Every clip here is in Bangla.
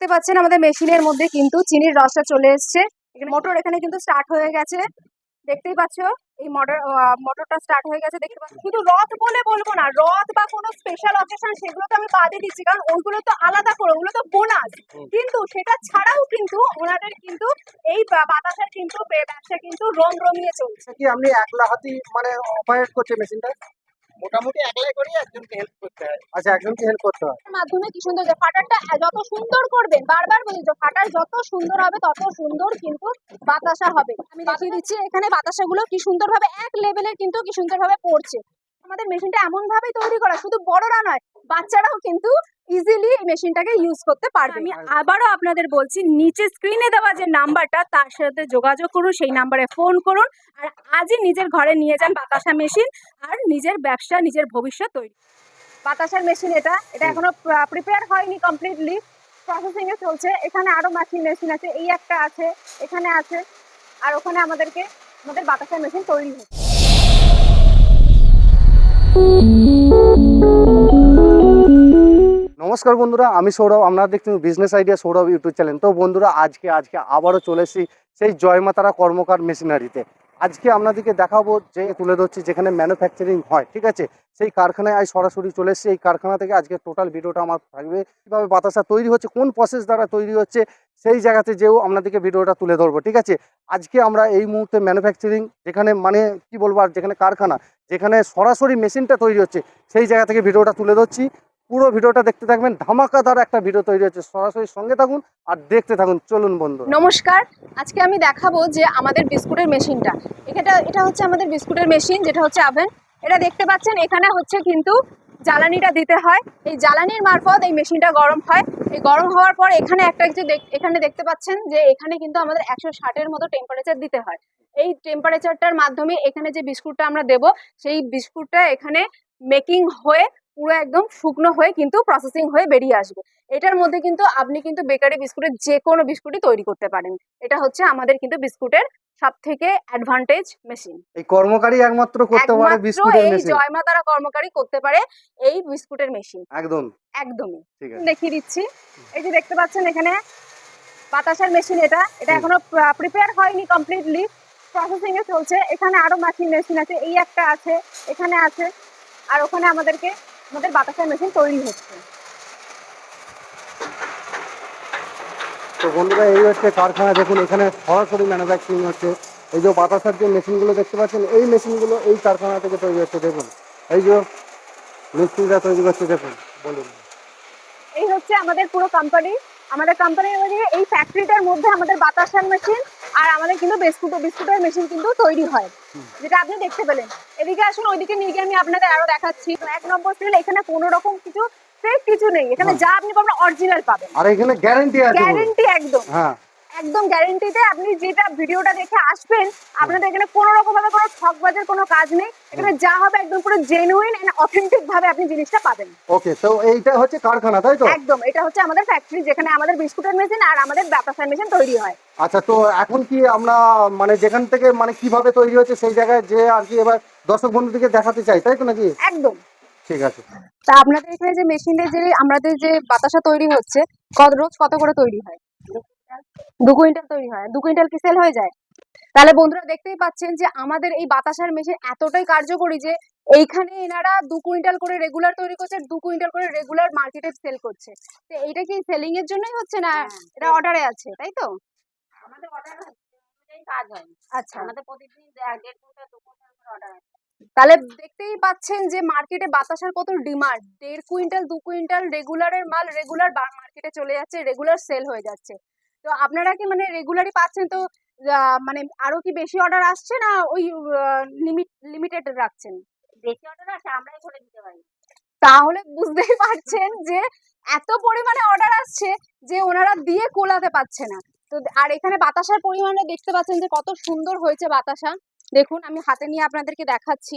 দেখতে পাচ্ছেন আমাদের মেশিনের মধ্যে কিন্তু চিনির রসটা চলে এসছে। এখানে মোটর এখানে কিন্তু স্টার্ট হয়ে গেছে। দেখতেই পাচ্ছো এই মোটর মোটরটা স্টার্ট হয়ে গেছে। দেখতে পাচ্ছ শুধু রথ বলে বলব না রথ বা কোনো স্পেশাল অকেশন সেগুলো তো আমি বাদে দিচ্ছি কারণ ওইগুলো তো আলাদা করে ওগুলো তো বোনাস কিন্তু সেটা ছাড়াও কিন্তু ওনাদের কিন্তু এই বাতাসের কিন্তু ব্যবসা কিন্তু রম রমিয়ে চলছে। কি আপনি একলা হাতি মানে অপারেট করছে মেশিনটা? মোটামুটি একলাই করি একজনকে হেল্প আচ্ছা একজনকে হেল্প করতে হয়। মাধ্যমে কি সুন্দর যে ফাটারটা যত সুন্দর করবেন বারবার বলি যে ফাটার যত সুন্দর হবে তত সুন্দর কিন্তু বাতাসা হবে। আমি দেখিয়ে দিচ্ছি এখানে বাতাসাগুলো কি সুন্দরভাবে এক লেভেলের কিন্তু কি সুন্দরভাবে পড়ছে। আমাদের মেশিনটা এমন ভাবে তৈরি করা শুধু বড়রা নয় বাচ্চারাও কিন্তু ইজিলি এই মেশিনটাকে ইউজ করতে পারবে। আমি আবারও আপনাদের বলছি নিচে স্ক্রিনে দেওয়া যে নাম্বারটা তার সাথে যোগাযোগ করুন সেই নাম্বারে ফোন করুন আর আজই নিজের ঘরে নিয়ে যান বাতাসা মেশিন আর নিজের ব্যবসা নিজের ভবিষ্যৎ তৈরি। বাতাসার মেশিন এটা। এটা এখনও প্রিপেয়ার হয়নি কমপ্লিটলি প্রসেসিং এ চলছে। এখানে আরও মেশিন মেশিন আছে। এই একটা আছে এখানে আছে। আর ওখানে আমাদেরকে আমাদের বাতাসার মেশিন তৈরি হচ্ছে। নমস্কার বন্ধুরা আমি সৌরভ। আপনারা দেখছেন business idea Sourav YouTube channel তো বন্ধুরা আজকে আজকে আবারও চলে এসেছি সেই জয়মাতারা কর্মকার মেশিনারিতে আজকে আপনাদেরকে দেখাবো যে তুলে ধরছি যেখানে ম্যানুফ্যাকচারিং হয়, ঠিক আছে? সেই কারখানায় আজ সরাসরি চলে এসেছি। এই কারখানা থেকে আজকে টোটাল ভিডিওটা আমার থাকবে। কীভাবে বাতাসা তৈরি হচ্ছে, কোন প্রসেস দ্বারা তৈরি হচ্ছে, সেই জায়গাতে যেও আপনাদেরকে ভিডিওটা তুলে ধরবো, ঠিক আছে? আজকে আমরা এই মুহূর্তে ম্যানুফ্যাকচারিং যেখানে মানে কি বলব আর যেখানে কারখানা, যেখানে সরাসরি মেশিনটা তৈরি হচ্ছে, সেই জায়গা থেকে ভিডিওটা তুলে ধরছি। পুরো ভিডিওটা দেখতে থাকবেন। ধামাকাদার একটা ভিডিও তৈরি হচ্ছে সরাসরি সঙ্গে থাকুন আর দেখতে থাকুন। চলুন বন্ধু নমস্কার। আজকে আমি দেখাবো যে আমাদের বিস্কুটের মেশিনটা। এটা এটা হচ্ছে আমাদের বিস্কুটের মেশিন, যেটা হচ্ছে আভেন। এটা দেখতে পাচ্ছেন, এখানে হচ্ছে কিন্তু জ্বালানিটা দিতে হয়। এই জ্বালানির মারফত এই মেশিনটা গরম হয়। এই গরম হওয়ার পর এখানে একটা দেখ- এখানে দেখতে পাচ্ছেন যে এখানে কিন্তু আমাদের একশো ষাটের মতো টেম্পারেচার দিতে হয়। এই টেম্পারেচারটার মাধ্যমে এখানে যে বিস্কুটটা আমরা দেব, সেই বিস্কুটটা এখানে মেকিং হয়ে পুরো একদম শুকনো হয়ে কিন্তু প্রসেসিং হয়ে বেরিয়ে আসবে। এটার মধ্যে কিন্তু আপনি কিন্তু বেকারি বিস্কুটের যে কোনো বিস্কুটই তৈরি করতে পারেন। এটা হচ্ছে আমাদের কিন্তু বিস্কুটের সব থেকে অ্যাডভান্টেজ মেশিন এই কর্মকারী একমাত্র করতে পারে বিস্কুটের এই জয়মা তারা কর্মকারী করতে পারে এই বিস্কুটের মেশিন একদম। একদমই। ঠিক আছে। দেখিয়ে দিচ্ছি। এই যে দেখতে পাচ্ছেন এখানে বাতাসার মেশিন এটা। এটা এখনও প্রিপেয়ার হয়নি কমপ্লিটলি প্রসেসিং এ চলছে। এখানে আরও মেশিন মেশিন আছে। এই একটা আছে এখানে আছে। আর ওখানে আমাদেরকে আমাদের বাতাসার মেশিন তৈরি হচ্ছে। তো বন্ধুরা এই হচ্ছে কারখানা। দেখুন এখানে সরাসরি ম্যানুফ্যাকচারিং হচ্ছে। এই যে বাতাসার যে মেশিনগুলো দেখতে পাচ্ছেন এই মেশিনগুলো এই কারখানা থেকে তৈরি হচ্ছে দেখুন। এই যে মিস্ত্রিরা তৈরি করছে দেখুন বলুন। এই হচ্ছে আমাদের পুরো কোম্পানি আমাদের কোম্পানির মধ্যে এই ফ্যাক্টরিটার মধ্যে আমাদের বাতাসার মেশিন আর আমাদের কিন্তু বিস্কুট বিস্কুটের মেশিন কিন্তু তৈরি হয়। যেটা আপনি দেখতে পেলেন। এদিকে আসুন ওইদিকে নিয়ে গিয়ে আমি আপনাদের আরও দেখাচ্ছি। এক নম্বর সিল এখানে কোনো রকম কিছু ফেক কিছু নেই। এখানে হ্যাঁ। যা আপনি পাবেন অরিজিনাল পাবেন। আর এখানে গ্যারান্টি আছে গ্যারান্টি গ্যারেন্টি একদম। হ্যাঁ। একদম গ্যারেন্টিতে আপনি যেটা ভিডিওটা দেখে আসবেন আপনাদের এখানে কোনো রকম ভাবে কোনো ঠকবাজের কোনো কাজ নেই। এখানে যা হবে একদম পুরো জেনুইন এন্ড অথেন্টিক ভাবে আপনি জিনিসটা পাবেন। ওকে তো এইটা হচ্ছে কারখানা তাই তো? একদম এটা হচ্ছে আমাদের ফ্যাক্টরি যেখানে আমাদের বিস্কুটের মেশিন আর আমাদের বাতাসার মেশিন তৈরি হয়। আচ্ছা তো এখন কি আমরা মানে যেখান থেকে মানে কীভাবে তৈরি হচ্ছে সেই জায়গায় যে আর কি এবার দর্শক বন্ধুদেরকে দেখাতে চাই তাই তো নাকি? একদম। ঠিক আছে। তা আপনাদের এখানে যে মেশিনে যে আমাদের যে বাতাসা তৈরি হচ্ছে কত রোজ কত করে তৈরি হয়? দু কুইন্টাল তৈরি হয় দু কুইন্টাল কি সেল হয়ে যায়? তাহলে বন্ধুরা দেখতেই পাচ্ছেন যে আমাদের এই বাতাসার মেশিন এতটাই কার্যকরী যে এইখানে এনারা দু কুইন্টাল করে রেগুলার তৈরি করছে দু কুইন্টাল করে রেগুলার মার্কেটে সেল করছে। তো এইটা কি সেলিং এর জন্যই হচ্ছে না এটা অর্ডারে আছে তাই তো? আমাদের অর্ডার কাজ হয়। আচ্ছা। আমাদের প্রতিদিন দেড় কুইন্টাল দু কুইন্টাল অর্ডার আছে তাহলে দেখতেই পাচ্ছেন যে মার্কেটে বাতাসার কত ডিমান্ড দেড় কুইন্টাল দু কুইন্টাল রেগুলারের মাল রেগুলার মার্কেটে চলে যাচ্ছে রেগুলার সেল হয়ে যাচ্ছে। তো আপনারা কি মানে রেগুলারই পাচ্ছেন? তো মানে আরও কি বেশি অর্ডার আসছে না ওই লিমিট লিমিটেড রাখছেন? বেশি অর্ডার আছে আমরাই করে দিতে পারি। তাহলে বুঝতেই পারছেন যে এত পরিমাণে অর্ডার আসছে যে ওনারা দিয়ে কোলাতে পারছে না। তো আর এখানে বাতাসার পরিমাণে দেখতে পাচ্ছেন যে কত সুন্দর হয়েছে বাতাসা। দেখুন আমি হাতে নিয়ে আপনাদেরকে দেখাচ্ছি।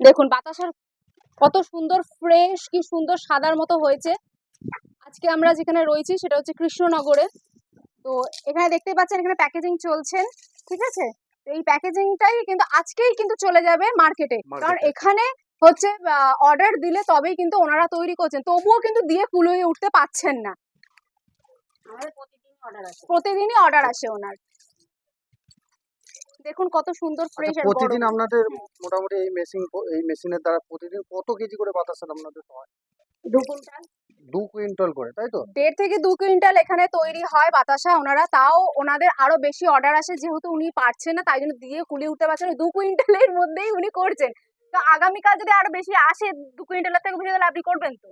দেখুন বাতাসার কত সুন্দর ফ্রেশ কি সুন্দর সাদার মতো হয়েছে। আজকে আমরা যেখানে রয়েছি সেটা হচ্ছে কৃষ্ণনগরে। তো এখানে দেখতে পাচ্ছেন এখানে প্যাকেজিং চলছেন ঠিক আছে? তো এই প্যাকেজিংটাই কিন্তু আজকেই কিন্তু চলে যাবে মার্কেটে কারণ এখানে হচ্ছে অর্ডার দিলে তবেই কিন্তু ওনারা তৈরি করছেন। তবুও কিন্তু দিয়ে কুলোয় উঠতে পাচ্ছেন না। প্রতিদিনই অর্ডার আসে। ওনার। দেখুন কত সুন্দর ফ্রেশ আচ্ছা, আর প্রতিদিন আপনাদের মোটামুটি এই মেশিন এই মেশিনের দ্বারা প্রতিদিন কত কেজি করে বাতাসা আপনাদের হয়? দু কুইন্টাল। দু কুইন্টাল করে তাই তো? দেড় থেকে দু কুইন্টাল এখানে তৈরি হয় বাতাসা ওনারা তাও ওনাদের আরও বেশি অর্ডার আসে যেহেতু উনি পারছেন না তাই জন্য দিয়ে কুলিয়ে উঠতে পারছেন না। দু কুইন্টালের মধ্যেই উনি করছেন। তো আগামীকাল যদি আরও বেশি আসে দু কুইন্টালের থেকে বেশি তাহলে আপনি করবেন তো?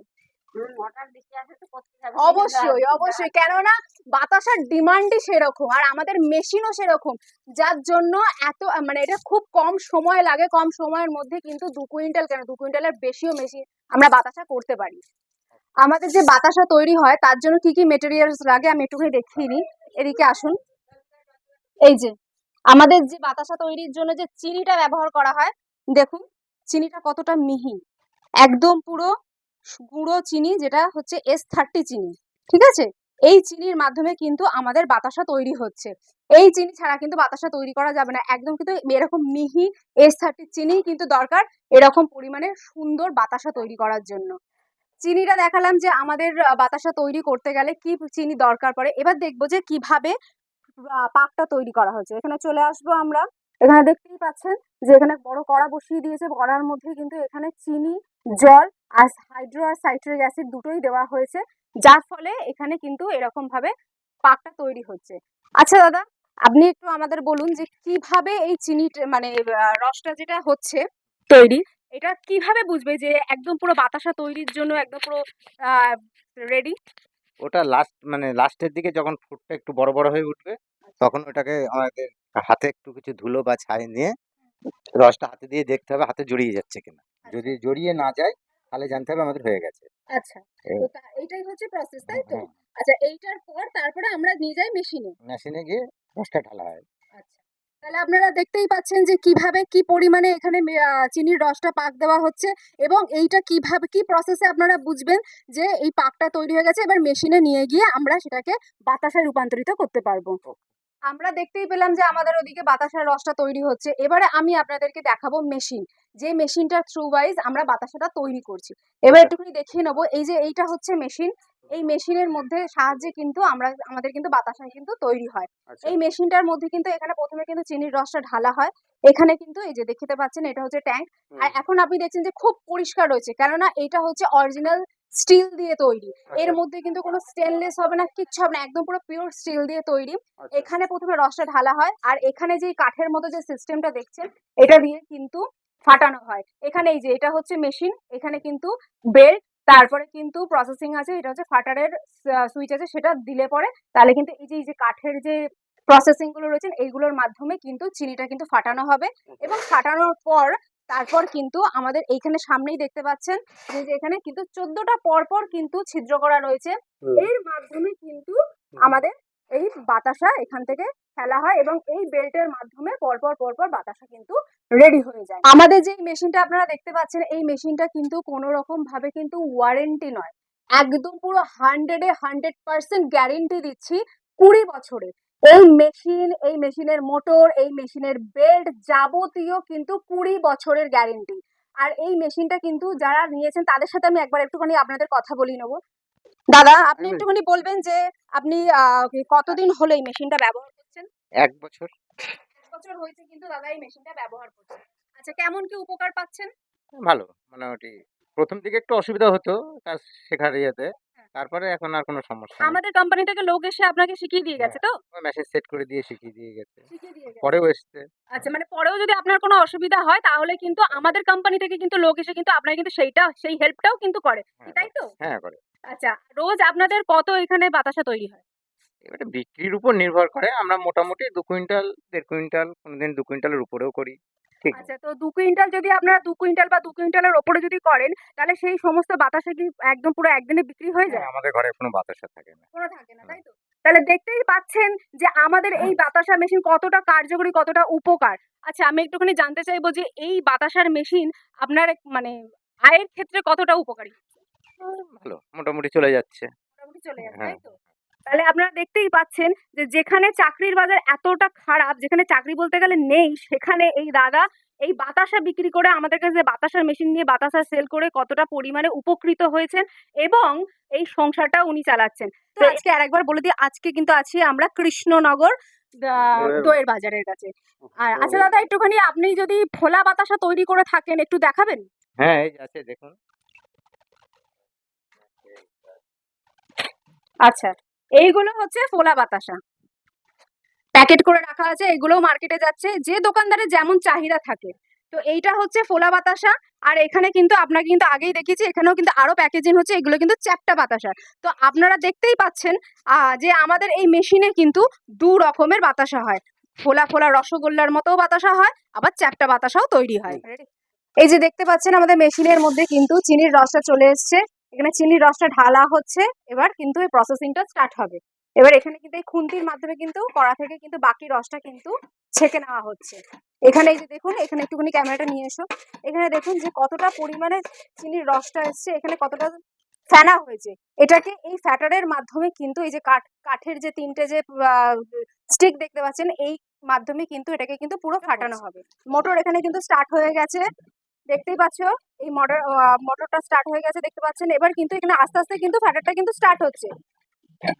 অর্ডার বেশি আসে তো করতে হবে অবশ্যই অবশ্যই। কেননা বাতাসার ডিমান্ডই সেরকম আর আমাদের মেশিনও সেরকম যার জন্য এত মানে এটা খুব কম সময় লাগে কম সময়ের মধ্যে কিন্তু দু কুইন্টাল কেন দু কুইন্টালের বেশিও মেশিন আমরা বাতাসা করতে পারি। আমাদের যে বাতাসা তৈরি হয়, তার জন্য কি কি মেটেরিয়ালস লাগে আমি একটুখানি দেখিয়ে নিই এদিকে আসুন। এই যে, আমাদের যে বাতাসা তৈরির জন্য যে চিনিটা ব্যবহার করা হয়, দেখুন, চিনিটা কতটা মিহি। একদম পুরো গুঁড়ো চিনি, যেটা হচ্ছে এস থার্টি চিনি, ঠিক আছে? এই চিনির মাধ্যমে কিন্তু আমাদের বাতাসা তৈরি হচ্ছে। এই চিনি ছাড়া কিন্তু বাতাসা তৈরি করা যাবে না। একদম কিন্তু এরকম মিহি এস থার্টি চিনি কিন্তু দরকার, এরকম পরিমাণে সুন্দর বাতাসা তৈরি করার জন্য। চিনিটা দেখালাম যে আমাদের বাতাসা তৈরি করতে গেলে কি চিনি দরকার পড়ে। এবার দেখব যে কীভাবে পাকটা তৈরি করা হয়েছে। এখানে চলে আসব আমরা। এখানে দেখতেই পাচ্ছেন যে এখানে বড় কড়া বসিয়ে দিয়েছে। কড়ার মধ্যে কিন্তু এখানে চিনি, জল আর হাইড্রো আর সাইট্রিক অ্যাসিড দুটোই দেওয়া হয়েছে। যার ফলে এখানে কিন্তু এরকম ভাবে পাকটা তৈরি হচ্ছে। আচ্ছা দাদা, আপনি একটু আমাদের বলুন যে কীভাবে এই চিনি মানে রসটা যেটা হচ্ছে তৈরি? এটা কীভাবে বুঝবে যে একদম পুরো বাতাসা তৈরির জন্য একদম পুরো রেডি ওটা লাস্ট মানে লাস্টের দিকে যখন ফুটটা একটু বড় বড় হয়ে উঠবে তখন ওটাকে আমাদের হাতে একটু কিছু ধুলো বা ছাই নিয়ে রসটা হাতে দিয়ে দেখতে হবে হাতে জড়িয়ে যাচ্ছে কিনা। যদি জড়িয়ে না যায় তাহলে জানতে হবে আমাদের হয়ে গেছে। আচ্ছা। এ- তো তা- এইটাই হচ্ছে প্রসেস তাই তো? হ্যাঁ, আচ্ছা এইটার পর তারপরে আমরা নিয়ে যাই মেশিনে মেশিনে গিয়ে রসটা ঢালা হয়। আচ্ছা তাহলে আপনারা দেখতেই পাচ্ছেন যে কীভাবে কি পরিমাণে এখানে চিনির রসটা পাক দেওয়া হচ্ছে এবং এইটা কীভাবে, কি প্রসেসে আপনারা বুঝবেন যে এই পাকটা তৈরি হয়ে গেছে, এবার মেশিনে নিয়ে গিয়ে আমরা সেটাকে বাতাসে রূপান্তরিত করতে পারব। আমরা দেখতেই পেলাম যে আমাদের ওদিকে বাতাসার রসটা তৈরি হচ্ছে। এবারে আমি আপনাদেরকে দেখাবো মেশিন যে মেশিনটার থ্রু ওয়াইজ আমরা বাতাসাটা তৈরি করছি। এবার একটুখানি দেখিয়ে নেব এই যে এইটা হচ্ছে মেশিন এই মেশিনের মধ্যে সাহায্যে কিন্তু আমরা আমাদের কিন্তু বাতাসা কিন্তু তৈরি হয়। আচ্ছা। এই মেশিনটার মধ্যে কিন্তু এখানে প্রথমে কিন্তু চিনির রসটা ঢালা হয়। এখানে কিন্তু এই যে দেখতে পাচ্ছেন এটা হচ্ছে ট্যাঙ্ক আর এখন আপনি দেখছেন যে খুব পরিষ্কার রয়েছে কেননা এটা হচ্ছে অরিজিনাল স্টিল দিয়ে তৈরি। এর মধ্যে কিন্তু কোনো স্টেনলেস হবে না কিচ্ছু হবে না একদম পুরো পিওর স্টিল দিয়ে তৈরি। আচ্ছা। এখানে প্রথমে রসটা ঢালা হয় আর এখানে যে কাঠের মতো যে সিস্টেমটা দেখছেন এটা দিয়ে কিন্তু ফাটানো হয়। এখানে এই যে এটা হচ্ছে মেশিন এখানে কিন্তু বেল্ট তারপরে কিন্তু প্রসেসিং আছে এটা হচ্ছে ফাটারের সুইচ আছে সেটা দিলে পরে তাহলে কিন্তু এই যে এই যে কাঠের যে প্রসেসিংগুলো রয়েছে এইগুলোর মাধ্যমে কিন্তু চিনিটা কিন্তু ফাটানো হবে। এবং ফাটানোর পর তারপর কিন্তু আমাদের এইখানে সামনেই দেখতে পাচ্ছেন যে এখানে কিন্তু চোদ্দটা পর পর কিন্তু ছিদ্র করা রয়েছে। এর মাধ্যমে কিন্তু আমাদের এই বাতাসা এখান থেকে ফেলা হয় এবং এই বেল্টের মাধ্যমে পরপর পরপর বাতাসা কিন্তু রেডি হয়ে যায়। আমাদের যে মেশিনটা আপনারা দেখতে পাচ্ছেন এই মেশিনটা কিন্তু কোনো রকম ভাবে কিন্তু ওয়ারেন্টি নয়। একদম পুরো হান্ড্রেডে হান্ড্রেড পার্সেন্ট গ্যারেন্টি দিচ্ছি কুড়ি বছরে। এই মেশিন এই মেশিনের মোটর এই মেশিনের বেল্ট যাবতীয় কিন্তু কুড়ি বছরের গ্যারেন্টি। আর এই মেশিনটা কিন্তু যারা নিয়েছেন তাদের সাথে আমি একবার একটুখানি আপনাদের কথা বলি নেব। দাদা আপনি একটুখানি বলবেন যে আপনি কতদিন হলো এই মেশিনটা ব্যবহার করছেন? এক বছর। বছর হয়েছে কিন্তু দাদা এই মেশিনটা ব্যবহার করছেন। আচ্ছা কেমন কি উপকার পাচ্ছেন? ভালো মোটামুটি। প্রথম দিকে একটু অসুবিধা হতো কাজ শেখার ইয়েতে। তারপরে এখন আর কোনো সমস্যা নেই। আমাদের কোম্পানি থেকে লোক এসে আপনাকে শিখিয়ে দিয়ে গেছে তো? মেসেজ সেট করে দিয়ে শিখিয়ে দিয়ে গেছে। শিখিয়ে দিয়ে গেছে। পরেও এসছে। আচ্ছা মানে পরেও যদি আপনার কোনো অসুবিধা হয় তাহলে কিন্তু আমাদের কোম্পানি থেকে কিন্তু লোক এসে কিন্তু আপনার কিন্তু সেইটা সেই হেল্পটাও কিন্তু করে। হ্যাঁ, তাই তো? হ্যাঁ করে। আচ্ছা রোজ আপনাদের কত এখানে বাতাসা তৈরি হয়? এবারে বিক্রির উপর নির্ভর করে। আমরা মোটামুটি দু কুইন্টাল দেড় কুইন্টাল কোনোদিন দু কুইন্টালের উপরেও করি। ঠিক। আচ্ছা তো দু কুইন্টাল যদি আপনারা দু কুইন্টাল বা দু কুইন্টালের ওপরে যদি করেন তাহলে সেই সমস্ত বাতাসা কি একদম পুরো একদিনে বিক্রি হয়ে যায়? হ্যাঁ, আমাদের ঘরে কোনো বাতাসা থাকে না। কোনো থাকে না তাই তো? তাহলে দেখতেই পাচ্ছেন যে আমাদের এই বাতাসা মেশিন কতটা কার্যকরী কতটা উপকার। আচ্ছা আমি একটুখানি জানতে চাইব যে এই বাতাসার মেশিন আপনার মানে আয়ের ক্ষেত্রে কতটা উপকারী? ভালো। মোটামুটি চলে যাচ্ছে। মোটামুটি চলে যাবে হ্যাঁ। তাই তো? তাহলে আপনারা দেখতেই পাচ্ছেন যে যেখানে চাকরির বাজার এতটা খারাপ যেখানে চাকরি বলতে গেলে নেই সেখানে এই দাদা এই বাতাসা বিক্রি করে আমাদের কাছে বাতাসার মেশিন নিয়ে বাতাসা সেল করে কতটা পরিমাণে উপকৃত হয়েছেন এবং এই সংসারটা উনি চালাচ্ছেন। তো আজকে আরেকবার বলে দিই আজকে কিন্তু আছি আমরা কৃষ্ণনগর আহ, দোয়ের দোয়ের বাজারের কাছে। আর আচ্ছা দাদা একটুখানি আপনি যদি ফোলা বাতাসা তৈরি করে থাকেন একটু দেখাবেন? হ্যাঁ এই আছে দেখুন। আচ্ছা। এইগুলো হচ্ছে ফোলা বাতাসা। প্যাকেট করে রাখা আছে এগুলো মার্কেটে যাচ্ছে। যে দোকানদারের যেমন চাহিদা থাকে। তো এইটা হচ্ছে ফোলা বাতাসা। আর এখানে কিন্তু আপনাকে কিন্তু আগেই দেখিয়েছি এখানেও কিন্তু আরও প্যাকেজিং হচ্ছে এগুলো কিন্তু চ্যাপটা বাতাসা। তো আপনারা দেখতেই পাচ্ছেন আহ, যে আমাদের এই মেশিনে কিন্তু দু রকমের বাতাসা হয়। ফোলা ফোলা রসগোল্লার মতো বাতাসা হয় আবার চ্যাপটা বাতাসাও তৈরি হয়। এই যে দেখতে পাচ্ছেন আমাদের মেশিনের মধ্যে কিন্তু চিনির রসটা চলে এসছে। এখানে চিনির রসটা ঢালা হচ্ছে, এবার কিন্তু এই প্রসেসিংটা স্টার্ট হবে। এবার এখানে কিন্তু এই খুন্তির মাধ্যমে কিন্তু কড়া থেকে কিন্তু বাকি রসটা কিন্তু ছেঁকে নেওয়া হচ্ছে। এখানে এই যে দেখুন, এখানে একটুখানি ক্যামেরাটা নিয়ে এসো। এখানে দেখুন যে কতটা পরিমাণে চিনির রসটা এসছে, এখানে কতটা ফেনা হয়েছে। এটাকে এই ফ্যাটারের মাধ্যমে কিন্তু এই যে কাঠ, কাঠের যে তিনটে যে স্টিক দেখতে পাচ্ছেন, এই মাধ্যমে কিন্তু এটাকে কিন্তু পুরো ফাটানো হবে। মোটর এখানে কিন্তু স্টার্ট হয়ে গেছে। দেখতেই পাচ্ছ এই মোটর মোটরটা স্টার্ট হয়ে গেছে দেখতে পাচ্ছেন। এবার কিন্তু এখানে আস্তে আস্তে কিন্তু ফ্যাটারটা কিন্তু স্টার্ট হচ্ছে।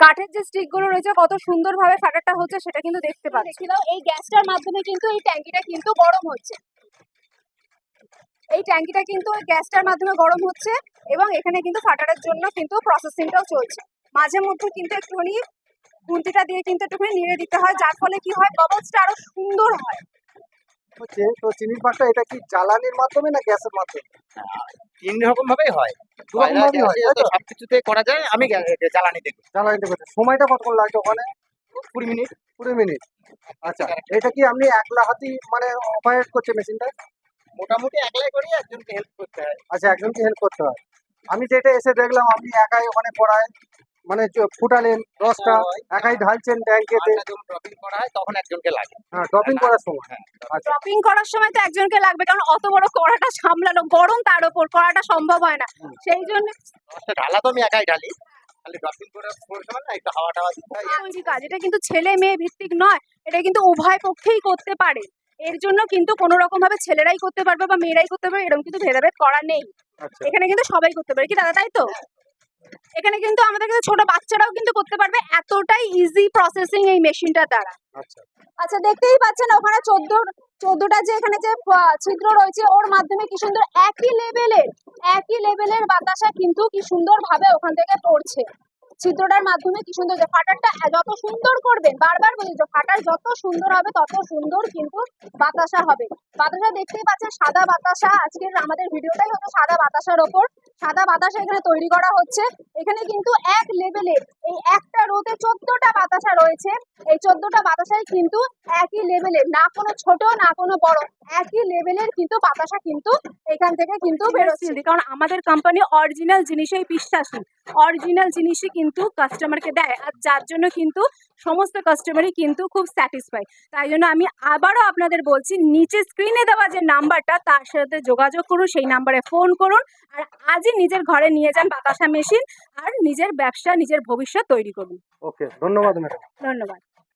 কাঠের যে স্টিকগুলো রয়েছে কত সুন্দরভাবে ফ্যাটারটা হচ্ছে সেটা কিন্তু দেখতে পাচ্ছি। এই গ্যাসটার মাধ্যমে কিন্তু এই ট্যাঙ্কিটা কিন্তু গরম হচ্ছে। এই ট্যাঙ্কিটা কিন্তু ওই গ্যাসটার মাধ্যমে গরম হচ্ছে এবং এখানে কিন্তু ফাটারের জন্য কিন্তু প্রসেসিংটাও চলছে। মাঝে মধ্যে কিন্তু একটুখানি খুন্তিটা দিয়ে কিন্তু একটুখানি নেড়ে দিতে হয় যার ফলে কি হয় বাবলসটা আরও সুন্দর হয়। হচ্ছে তো চিনির পাকটা এটা কি জ্বালানির মাধ্যমে না গ্যাসের মাধ্যমে? তিন রকম ভাবেই হয়? সব কিছুতে করা যায় আমি জ্বালানি দেখি জ্বালানিতে করতে সময়টা কতক্ষণ লাগছে ওখানে? কুড়ি মিনিট। কুড়ি মিনিট। আচ্ছা এটা কি আপনি একলা হাতি মানে অপারেট করছে মেশিনটা? মোটামুটি একলাই করি একজনকে হেল্প করতে হয়। আচ্ছা একজনকে হেল্প করতে হয়। আমি যেটা এসে দেখলাম আপনি একাই ওখানে করায় মানে ফুটালেন রসটা একাই ঢালছেন ট্যাঙ্কেতে ড্রপিং করা হয় তখন একজনকে লাগে। হ্যাঁ ড্রপিং করার সময়। হ্যাঁ আচ্ছা। ড্রপিং করার সময় তো একজনকে লাগবে কারণ অত বড় কড়াটা সামলানো গরম তার উপর কড়াটা সম্ভব হয় না। সেই জন্য রসটা ঢালা তো আমি একাই ঢালি। খালি ড্রপিং করার সময় না একটু হাওয়া টাওয়া দিতে হয়। তৈরি কাজ এটা কিন্তু ছেলে মেয়ে ভিত্তিক নয় এটা কিন্তু উভয় পক্ষেই করতে পারে। এর জন্য কিন্তু কোনো রকম ভাবে ছেলেরাই করতে পারবে বা মেয়েরাই করতে পারবে এরকম কিন্তু ভেদাভেদ করা নেই। আচ্ছা। এখানে কিন্তু সবাই করতে পারে। কি দাদা তাই তো? এখানে কিন্তু আমাদের কাছে ছোট বাচ্চারাও কিন্তু করতে পারবে এতটাই ইজি প্রসেসিং এই মেশিনটার দ্বারা। আচ্ছা। আচ্ছা দেখতেই পাচ্ছেন ওখানে চোদ্দ চোদ্দটা যে এখানে যে ছিদ্র রয়েছে ওর মাধ্যমে কি সুন্দর একই লেভেলের একই লেভেলের বাতাসা কিন্তু কি সুন্দর ভাবে ওখান থেকে পড়ছে। ছিদ্রটার মাধ্যমে কি সুন্দর ফাটারটা যত সুন্দর করবেন, বারবার বলি, যে ফাটার যত সুন্দর হবে, তত সুন্দর কিন্তু বাতাসা হবে। বাতাসা দেখতেই পাচ্ছেন, সাদা বাতাসা, আজকের আমাদের ভিডিওটাই হচ্ছে সাদা বাতাসার ওপর। সাদা বাতাসা এখানে তৈরি করা হচ্ছে। এখানে কিন্তু এক লেভেলের এই একটা রোতে চোদ্দটা বাতাসা রয়েছে। এই চোদ্দটা বাতাসাই কিন্তু একই লেভেলের না কোনো ছোট, না কোনো বড়, একই লেভেলের কিন্তু বাতাসা কিন্তু এখান থেকে কিন্তু বেরোচ্ছে। কারণ আমাদের কোম্পানি অরিজিনাল জিনিসেই বিশ্বাসী। অরিজিনাল জিনিসই কিন্তু কাস্টমারকে দেয় আর যার জন্য কিন্তু সমস্ত কাস্টমারই কিন্তু খুব স্যাটিসফাই তাই জন্য আমি আবারও আপনাদের বলছি নিচে স্ক্রিনে দেওয়া যে নাম্বারটা তার সাথে যোগাযোগ করুন সেই নাম্বারে ফোন করুন আর আজই নিজের ঘরে নিয়ে যান বাতাসা মেশিন আর নিজের ব্যবসা নিজের ভবিষ্যৎ তৈরি করুন। ওকে ধন্যবাদ ম্যাডাম। ধন্যবাদ।